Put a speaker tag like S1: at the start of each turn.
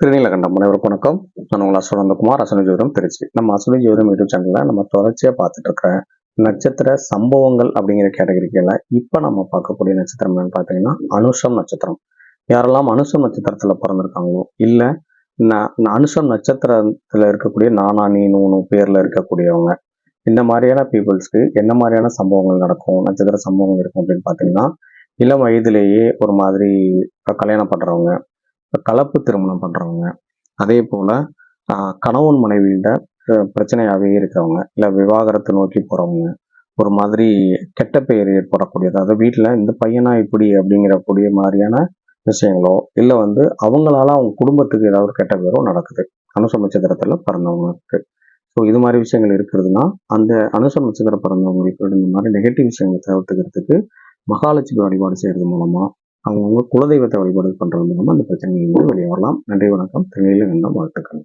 S1: திருநீலகண்டம் அனைவருக்கும் வணக்கம். நான் உங்கள் அஸ்வனந்தகுமார் அசன ஜோதிடம் திருச்சி. நம்ம அசன ஜோதிடம் யூடியூப் சேனல்ல நம்ம தொடர்ச்சியா பார்த்துட்டு இருக்கிற நட்சத்திர சம்பவங்கள் அப்படிங்கிற கேட்டகரிக்கல இப்ப நம்ம பார்க்கக்கூடிய நட்சத்திரம் என்னன்னு பார்த்தீங்கன்னா அனுஷம் நட்சத்திரம். யாரெல்லாம் அனுஷம் நட்சத்திரத்துல பிறந்திருக்காங்களோ இல்ல நான் அனுஷம் நட்சத்திரத்துல இருக்கக்கூடிய நானா நீ நூனு பேர்ல இருக்கக்கூடியவங்க இந்த மாதிரியான பீப்புள்ஸ்க்கு என்ன மாதிரியான சம்பவங்கள் நடக்கும் நட்சத்திர சம்பவங்கள் இருக்கும் அப்படின்னு பார்த்தீங்கன்னா இளம் வயதிலேயே ஒரு மாதிரி கல்யாணம் பண்றவங்க கலப்பு திருமணம் பண்ணுறவங்க அதே போல் கணவன் மனைவியிட பிரச்சனையாகவே பிரச்சனையாவே இருக்கிறவங்க இல்லை விவாகரத்தை நோக்கி போகிறவங்க ஒரு மாதிரி கெட்ட பெயர் ஏற்படக்கூடியது அதாவது வீட்டில் இந்த பையனா இப்படி அப்படிங்கிற கூடிய மாதிரியான விஷயங்களோ இல்லை வந்து அவங்களால அவங்க குடும்பத்துக்கு ஏதாவது ஒரு கெட்ட பேரோ நடக்குது அனுச நட்சத்திரத்தில் பிறந்தவங்களுக்கு. ஸோ இது மாதிரி விஷயங்கள் இருக்கிறதுனா அந்த அனுசம் நட்சத்திரம் பிறந்தவங்களுக்கு இந்த மாதிரி நெகட்டிவ் விஷயங்களை தவிர்த்துக்கிறதுக்கு மகாலட்சுமி வழிபாடு செய்கிறது மூலமாக அவங்கவுங்க குலதெய்வத்தை வழிபாடு பண்ணுறது மூலமாக அந்த பிரச்சனைகள் வெளியே வரலாம். நன்றி வணக்கம். திருநெல்வேலி வாழ்த்துக்கள்.